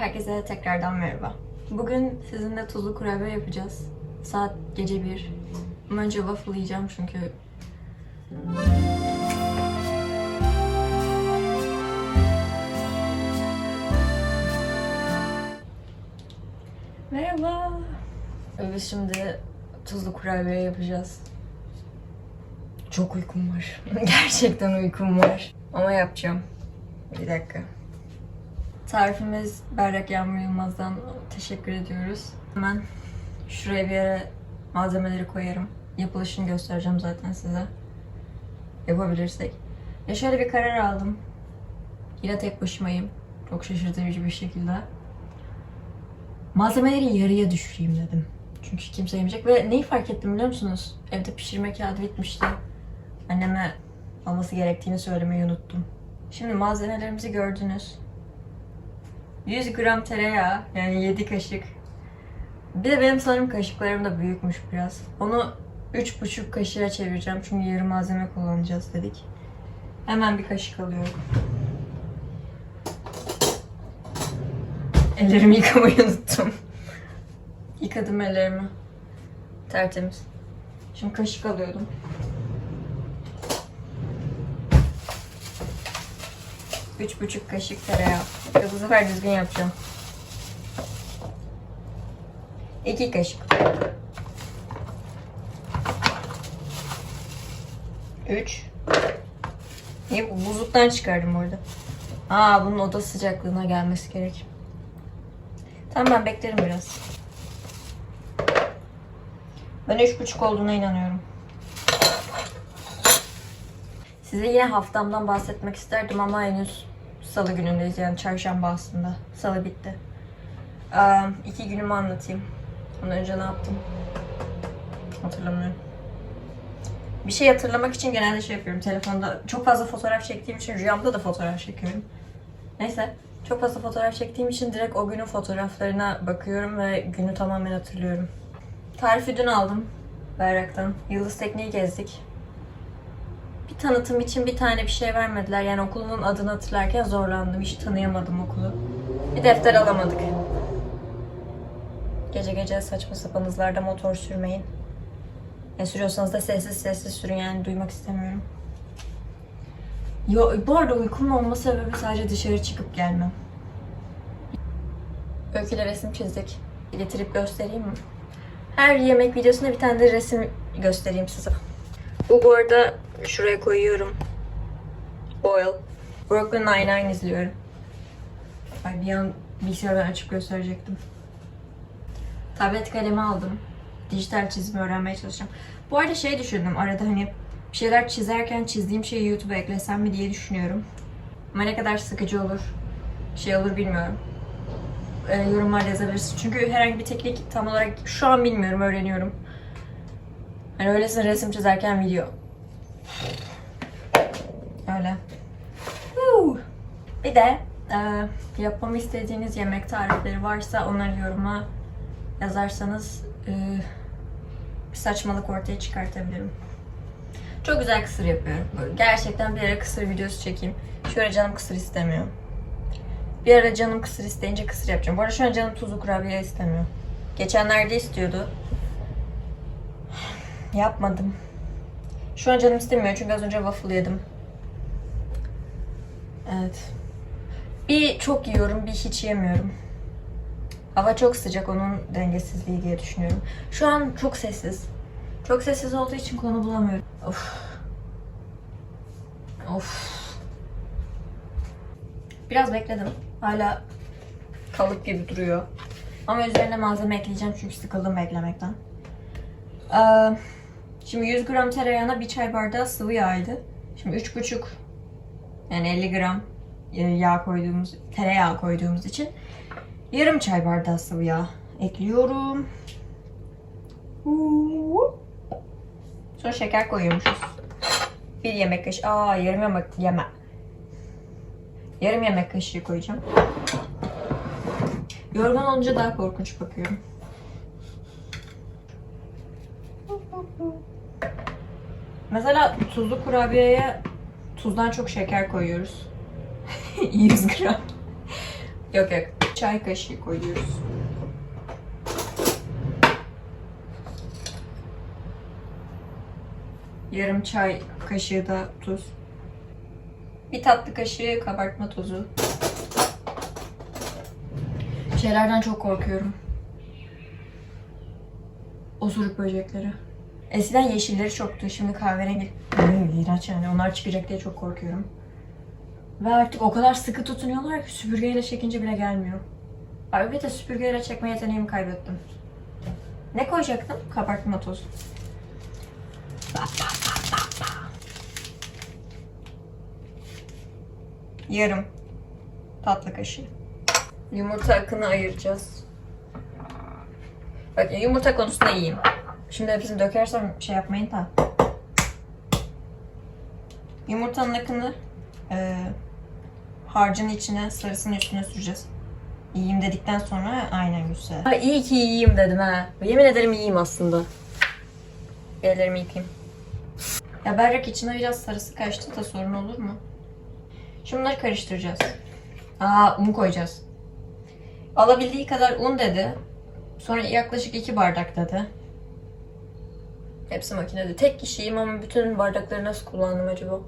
Herkese tekrardan merhaba. Bugün sizinle tuzlu kurabiye yapacağız. Saat gece 1. Ama önce waffle yiyeceğim çünkü... Merhaba. Biz şimdi tuzlu kurabiye yapacağız. Çok uykum var. Gerçekten uykum var. Ama yapacağım. Bir dakika. Tarifimiz Berrak Yağmur Yılmaz'dan teşekkür ediyoruz. Hemen şuraya bir yere malzemeleri koyarım. Yapılışını göstereceğim zaten size. Yapabilirsek. Ya şöyle bir karar aldım. Yine tek başımayım. Çok şaşırtıcı bir şekilde. Malzemeleri yarıya düşüreyim dedim. Çünkü kimse yemeyecek. Ve neyi fark ettim biliyor musunuz? Evde pişirme kağıdı bitmişti. Anneme alması gerektiğini söylemeyi unuttum. Şimdi malzemelerimizi gördünüz. 100 gram tereyağı yani 7 kaşık. Bir de benim sanırım kaşıklarım da büyükmüş biraz. Onu 3,5 kaşığa çevireceğim çünkü yarı malzeme kullanacağız dedik. Hemen bir kaşık alıyorum. Ellerimi yıkamayı unuttum. Yıkadım ellerimi. Tertemiz. Şimdi kaşık alıyordum. Üç buçuk kaşık tereyağı. Bu sefer düzgün yapacağım. İki kaşık. Üç. Niye bu buzluktan çıkardım orada? Aa bunun oda sıcaklığına gelmesi gerek. Tamam ben beklerim biraz. Ben üç buçuk olduğuna inanıyorum. Size yine haftamdan bahsetmek isterdim ama henüz salı günündeyiz yani çarşamba aslında. Salı bitti. Ee, iki günümü anlatayım. Ondan önce ne yaptım? Hatırlamıyorum. Bir şey hatırlamak için genelde şey yapıyorum. Telefonda çok fazla fotoğraf çektiğim için rüyamda da fotoğraf çekiyorum. Neyse. Çok fazla fotoğraf çektiğim için direkt o günün fotoğraflarına bakıyorum ve günü tamamen hatırlıyorum. Tarifi dün aldım. Berrak'tan. Yıldız Tekniği gezdik bir tanıtım için bir tane bir şey vermediler. Yani okulumun adını hatırlarken zorlandım. Hiç tanıyamadım okulu. Bir defter alamadık. Gece gece saçma sapan hızlarda motor sürmeyin. Ne sürüyorsanız da sessiz sessiz sürün yani duymak istemiyorum. Yo, bu arada uykumun olma sebebi sadece dışarı çıkıp gelmem. Öyküyle resim çizdik. Getirip göstereyim mi? Her yemek videosunda bir tane de resim göstereyim size. Bu bu arada şuraya koyuyorum. Oil. Brooklyn Nine-Nine izliyorum. Ay bir an bilgisayardan açıp gösterecektim. Tablet kalemi aldım. Dijital çizim öğrenmeye çalışacağım. Bu arada şey düşündüm arada hani bir şeyler çizerken çizdiğim şeyi YouTube'a eklesem mi diye düşünüyorum. Ama ne kadar sıkıcı olur, şey olur bilmiyorum. Ee, yorumlarda yazabilirsiniz. Çünkü herhangi bir teknik tam olarak şu an bilmiyorum, öğreniyorum. Hani öylesine resim çizerken video. Öyle. Bir de e, yapmamı istediğiniz yemek tarifleri varsa onları yoruma yazarsanız e, bir saçmalık ortaya çıkartabilirim. Çok güzel kısır yapıyorum. Gerçekten bir ara kısır videosu çekeyim. Şöyle canım kısır istemiyor. Bir ara canım kısır isteyince kısır yapacağım. Bu arada şu an canım tuzlu kurabiye istemiyor. Geçenlerde istiyordu. Yapmadım. Şu an canım istemiyor çünkü az önce waffle yedim. Evet. Bir çok yiyorum, bir hiç yemiyorum. Hava çok sıcak, onun dengesizliği diye düşünüyorum. Şu an çok sessiz. Çok sessiz olduğu için konu bulamıyorum. Of. Of. Biraz bekledim. Hala kalıp gibi duruyor. Ama üzerine malzeme ekleyeceğim çünkü sıkıldım beklemekten. Ee, Şimdi 100 gram tereyağına bir çay bardağı sıvı yağydı. Şimdi 3,5 yani 50 gram e, yağ koyduğumuz, tereyağı koyduğumuz için yarım çay bardağı sıvı yağ ekliyorum. Sonra şeker koyuyormuşuz. Bir yemek kaşığı. Aa yarım yemek yeme. Yarım yemek kaşığı koyacağım. Yorgun olunca daha korkunç bakıyorum. Mesela tuzlu kurabiyeye tuzdan çok şeker koyuyoruz. 100 gram. yok yok. çay kaşığı koyuyoruz. Yarım çay kaşığı da tuz. Bir tatlı kaşığı kabartma tozu. Şeylerden çok korkuyorum. Osuruk böcekleri. Eskiden yeşilleri çoktu. Şimdi kahverengi. İğrenç yani. Onlar çıkacak diye çok korkuyorum. Ve artık o kadar sıkı tutunuyorlar ki süpürgeyle çekince bile gelmiyor. Bir de süpürgeyle çekme yeteneğimi kaybettim. Ne koyacaktım? Kabartma tozu. Yarım tatlı kaşığı. Yumurta akını ayıracağız. Bak yumurta konusunda iyiyim. Şimdi hepsini dökersem şey yapmayın da. Yumurtanın akını e, harcın içine, sarısının üstüne süreceğiz. İyiyim dedikten sonra aynen güzel. Ha, iyi ki iyiyim dedim ha. Yemin ederim iyiyim aslında. Ellerimi yıkayayım. Ya berrak içine biraz sarısı kaçtı da sorun olur mu? Şunları karıştıracağız. Aa un koyacağız. Alabildiği kadar un dedi. Sonra yaklaşık iki bardak dedi. Hepsi makinede. Tek kişiyim ama bütün bardakları nasıl kullandım acaba?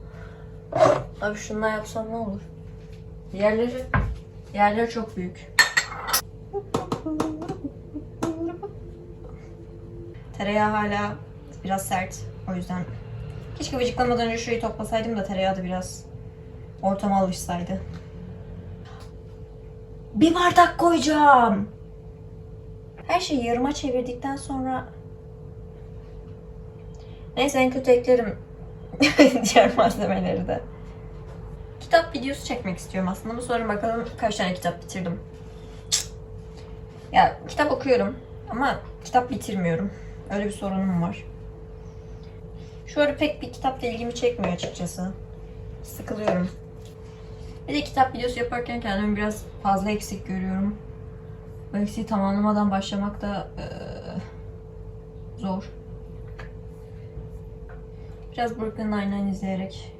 Abi şundan yapsam ne olur? Yerleri, yerleri çok büyük. Tereyağı hala biraz sert. O yüzden keşke vıcıklamadan önce şurayı toplasaydım da tereyağı da biraz ortama alışsaydı. Bir bardak koyacağım. Her şeyi yarıma çevirdikten sonra Neyse en kötü eklerim diğer malzemeleri de. Kitap videosu çekmek istiyorum aslında ama sonra bakalım kaç tane kitap bitirdim. Ya kitap okuyorum ama kitap bitirmiyorum. Öyle bir sorunum var. Şu ara pek bir kitapla ilgimi çekmiyor açıkçası. Sıkılıyorum. Bir de kitap videosu yaparken kendimi biraz fazla eksik görüyorum. Bu eksiği tamamlamadan başlamak da eee, zor. Biraz Brooklyn Nine-Nine izleyerek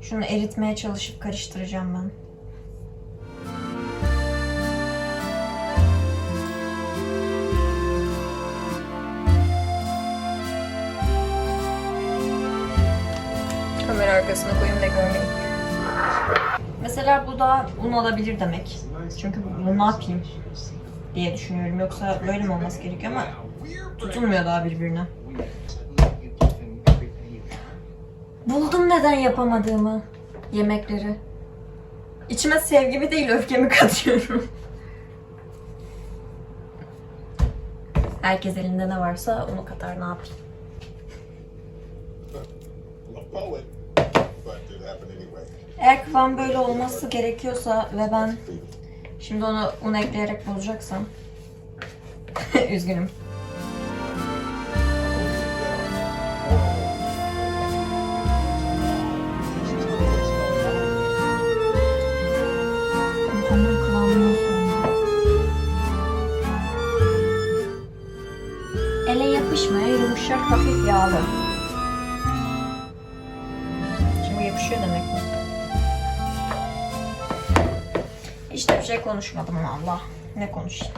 şunu eritmeye çalışıp karıştıracağım ben. Kamera arkasına koyayım da görmeyin. Mesela bu da un olabilir demek. Çünkü bunu ne yapayım diye düşünüyorum. Yoksa böyle mi olması gerekiyor ama tutulmuyor daha birbirine. Buldum neden yapamadığımı. Yemekleri. İçime sevgimi değil öfkemi katıyorum. Herkes elinde ne varsa onu katar ne yapayım. Eğer kıvam böyle olması gerekiyorsa ve ben şimdi onu un ekleyerek bozacaksam üzgünüm. İşte bir şey konuşmadım Allah. Ne konuşayım?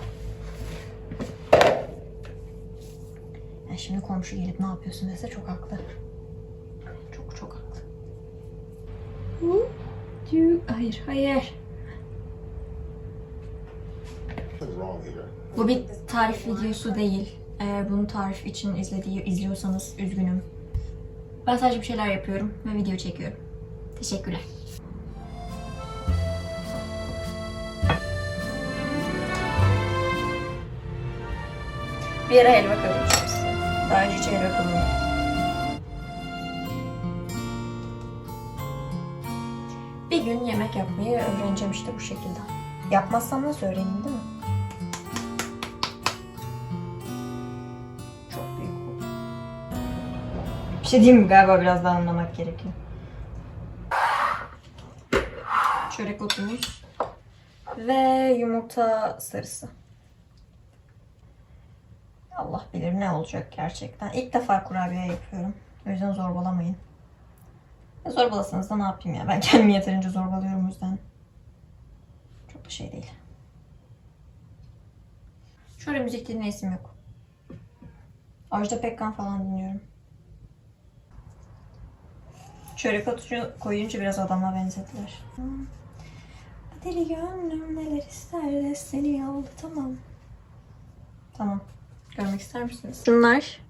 Ya şimdi komşu gelip ne yapıyorsun dese çok haklı. Çok çok haklı. Hı? Hayır, hayır. Bu bir tarif videosu değil. Eğer bunu tarif için izlediği, izliyorsanız üzgünüm. Ben sadece bir şeyler yapıyorum ve video çekiyorum. Teşekkürler. Bir ara helva kavuracağım size. Daha önce hiç helva kavurmadım. Bir gün yemek yapmayı öğreneceğim işte bu şekilde. Yapmazsam nasıl öğreneyim değil mi? Çok büyük oldu. Bir şey diyeyim mi? Galiba biraz daha anlamak gerekiyor. Çörek otumuz ve yumurta sarısı. Allah bilir ne olacak gerçekten. İlk defa kurabiye yapıyorum. O yüzden zorbalamayın. Zorbalasanız da ne yapayım ya? Ben kendimi yeterince zorbalıyorum o yüzden. Çok da şey değil. Şöyle müzik dinleyesim yok. Ajda Pekkan falan dinliyorum. Çörek otu koyunca biraz adama benzediler. Deli gönlüm neler ister de seni aldı tamam. Tamam. Görmek ister misiniz? Şunlar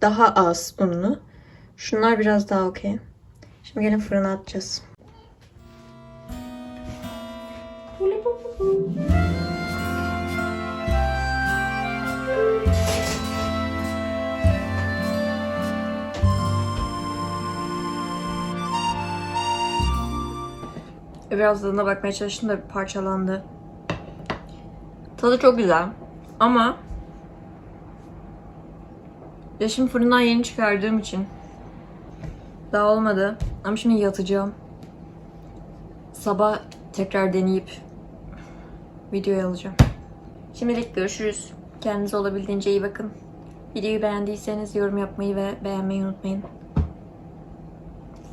daha az unlu. Şunlar biraz daha okey. Şimdi gelin fırına atacağız. Biraz tadına bakmaya çalıştım da parçalandı. Tadı çok güzel. Ama ya şimdi fırından yeni çıkardığım için daha olmadı. Ama şimdi yatacağım. Sabah tekrar deneyip videoya alacağım. Şimdilik görüşürüz. Kendinize olabildiğince iyi bakın. Videoyu beğendiyseniz yorum yapmayı ve beğenmeyi unutmayın.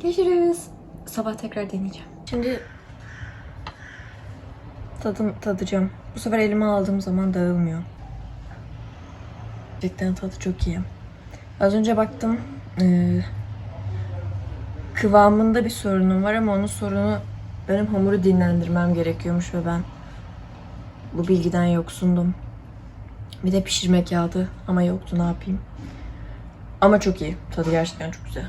Görüşürüz. Sabah tekrar deneyeceğim. Şimdi tadım tadacağım. Bu sefer elime aldığım zaman dağılmıyor. Gerçekten tadı çok iyi. Az önce baktım. eee, kıvamında bir sorunum var ama onun sorunu benim hamuru dinlendirmem gerekiyormuş ve ben bu bilgiden yoksundum. Bir de pişirmek yağdı ama yoktu ne yapayım. Ama çok iyi. Tadı gerçekten çok güzel.